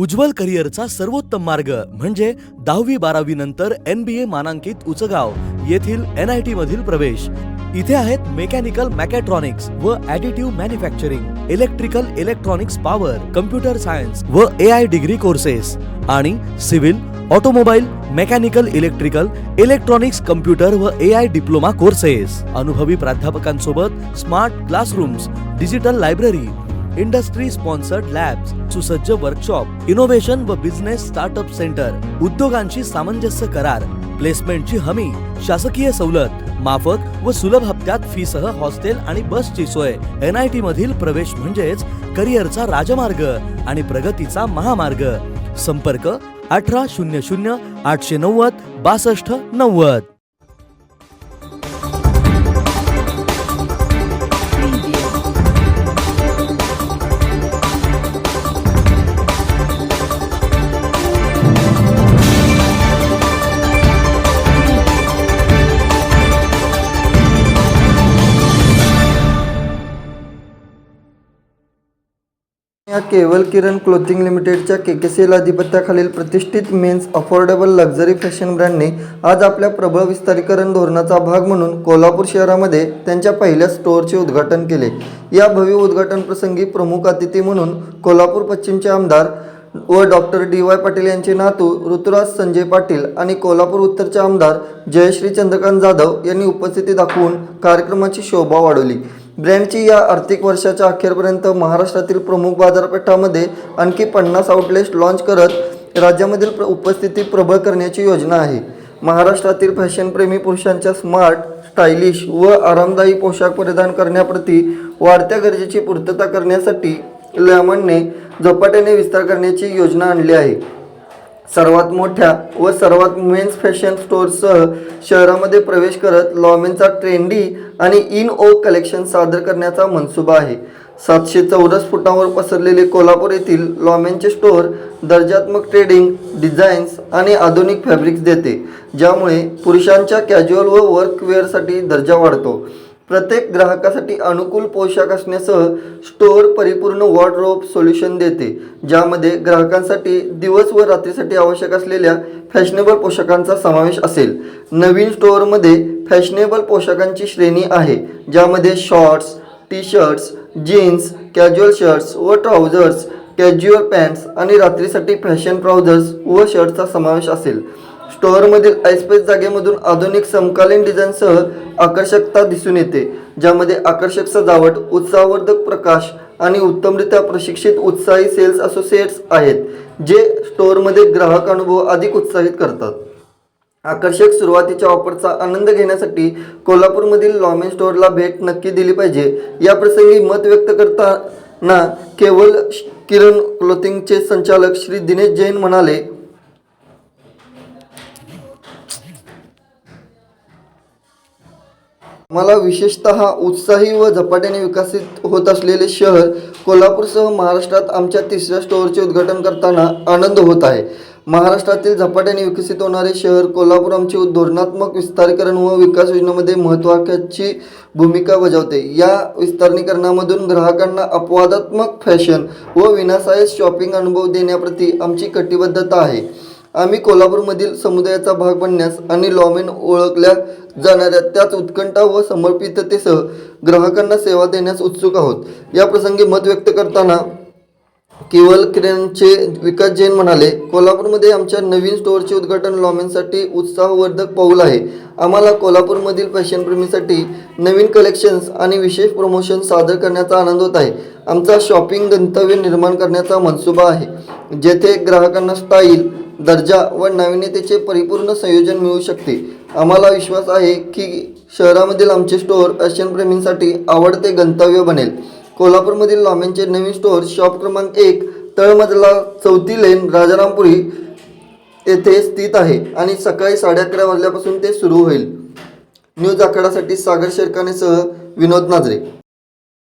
उज्ज्वल करिअरचा सर्वोत्तम मार्ग म्हणजे दहावी बारावी नंतर एन बी ए मानांकित उचगाव येथील एन आय टी मधील प्रवेश. इथे आहेत मेकॅनिकल मॅकॅट्रॉनिक्स व additive manufacturing electrical electronics power computer science व ए आय डिग्री कोर्सेस आणि civil automobile mechanical electrical electronics computer व ए आय डिप्लोमा कोर्सेस. अनुभवी प्राध्यापकांसोबत smart classrooms digital library industry sponsored labs सुसज्ज वर्कशॉप इनोव्हेशन व business startup centre उद्योगांशी सामंजस्य करार प्लेसमेंटची हमी शासकीय सवलत माफक व सुलभ हप्त्यात फीसह हॉस्टेल आणि बसची सोय एन आय टी मधील प्रवेश म्हणजेच करिअरचा राजमार्ग आणि प्रगतीचा महामार्ग. संपर्क अठरा शून्य शून्य आठशे नव्वद बासष्ट नव्वद. या केवल किरण क्लोथिंग लिमिटेडच्या के के आधिपत्याखालील प्रतिष्ठित मेन्स अफोर्डेबल लक्झरी फॅशन ब्रँडने आज आपल्या प्रबळ विस्तारीकरण धोरणाचा भाग म्हणून कोल्हापूर शहरामध्ये त्यांच्या पहिल्या स्टोअरचे उद्घाटन केले. या भव्य उद्घाटन प्रसंगी प्रमुख अतिथी म्हणून कोल्हापूर पश्चिमचे आमदार व डॉक्टर डी वाय पाटील यांचे नातू ऋतुराज संजय पाटील आणि कोल्हापूर उत्तरचे आमदार जयश्री चंद्रकांत जाधव यांनी उपस्थिती दाखवून कार्यक्रमाची शोभा वाढवली. ब्रँडची या आर्थिक वर्षाच्या अखेरपर्यंत महाराष्ट्रातील प्रमुख बाजारपेठामध्ये आणखी पन्नास आउटलेट्स लॉन्च करत राज्यामधील प्र उपस्थिती प्रबळ करण्याची योजना आहे. महाराष्ट्रातील फॅशनप्रेमी पुरुषांच्या स्मार्ट स्टायलिश व आरामदायी पोशाख परिधान करण्याप्रती वाढत्या गरजेची पूर्तता करण्यासाठी लॅमनने झपाट्याने विस्तार करण्याची योजना आणली आहे. सर्वात मोठ्या व सर्वात मेन्स फॅशन स्टोअरसह शहरामध्ये प्रवेश करत लॉमेनचा ट्रेंडी आणि इन ओ कलेक्शन सादर करण्याचा मनसुबा आहे. सातशे चौरस फुटांवर पसरलेले कोल्हापूर येथील लॉमेनचे स्टोअर दर्जात्मक ट्रेडिंग डिझाईन्स आणि आधुनिक फॅब्रिक्स देते ज्यामुळे पुरुषांच्या कॅज्युअल व वर्कवेअरसाठी दर्जा वाढतो. प्रत्येक ग्राहकासाठी अनुकूल पोशाख असण्यासह स्टोअर परिपूर्ण वॉर्डरोब सोल्युशन देते ज्यामध्ये ग्राहकांसाठी दिवस व रात्रीसाठी आवश्यक असलेल्या फॅशनेबल पोशाखांचा समावेश असेल. नवीन स्टोअरमध्ये फॅशनेबल पोशाखांची श्रेणी आहे ज्यामध्ये shorts T shirts jeans casual shirts व ट्राउझर्स कॅज्युअल पॅन्ट्स आणि रात्रीसाठी फॅशन ट्राउझर्स व शर्टचा समावेश असेल. स्टोअरमधील ऐसपैस जागेमधून आधुनिक समकालीन डिझाईनसह आकर्षकता दिसून येते ज्यामध्ये आकर्षक सजावट उत्साहवर्धक प्रकाश आणि उत्तमरित्या प्रशिक्षित उत्साही सेल्स असोसिएट्स आहेत जे स्टोअरमध्ये ग्राहक अनुभव अधिक उत्साहित करतात. आकर्षक सुरुवातीच्या ऑफरचा आनंद घेण्यासाठी कोल्हापूरमधील लॉमेन स्टोअरला भेट नक्की दिली पाहिजे. या प्रसंगी मत व्यक्त करताना केवळ किरण क्लोथिंगचे संचालक श्री दिनेश जैन म्हणाले मला विशेषतः उत्साही व झपाट्याने विकसित होत असलेले शहर कोल्हापूरसह महाराष्ट्रात आमच्या तिसऱ्या स्टोअरचे उद्घाटन करताना आनंद होत आहे. महाराष्ट्रातील झपाट्याने विकसित होणारे शहर कोल्हापूर आमचे धोरणात्मक विस्तारीकरण व विकास योजनेमध्ये महत्त्वाची भूमिका बजावते. या विस्तारीकरणामधून ग्राहकांना अपवादात्मक फॅशन व विनासायस शॉपिंग अनुभव देण्याप्रती आमची कटिबद्धता आहे. आम्ही कोल्हापूरमधील समुदायाचा भाग बनण्यास आणि लॉमेन ओळखल्या जाणाऱ्या त्याच उत्कंठा व समर्पिततेसह ग्राहकांना सेवा देण्यास उत्सुक आहोत. या प्रसंगी मत व्यक्त करताना केवल किरणचे विकास जैन म्हणाले कोल्हापूरमध्ये आमच्या नवीन स्टोअरचे उद्घाटन लॉमेनसाठी उत्साहवर्धक पाऊल आहे. आम्हाला कोल्हापूरमधील फॅशनप्रेमीसाठी नवीन कलेक्शन्स आणि विशेष प्रमोशन सादर करण्याचा आनंद होत आहे. आमचा शॉपिंग गंतव्य निर्माण करण्याचा मनसुबा आहे. जेथे ग्राहकांना स्टाईल दर्जा व नाविन्यतेचे परिपूर्ण संयोजन मिळू शकते. आम्हाला विश्वास आहे की शहरामधील आमचे स्टोअर फॅशनप्रेमींसाठी आवडते गंतव्य बनेल. कोल्हापूरमधील लॉमेनचे नवीन स्टोअर शॉप क्रमांक एक तळमजला चौथी लेन राजारामपुरी येथे स्थित आहे आणि सकाळी साडे अकरा वाजल्यापासून ते सुरू होईल. न्यूज आखाडासाठी सागर शेरकानेसह विनोद नाजरे.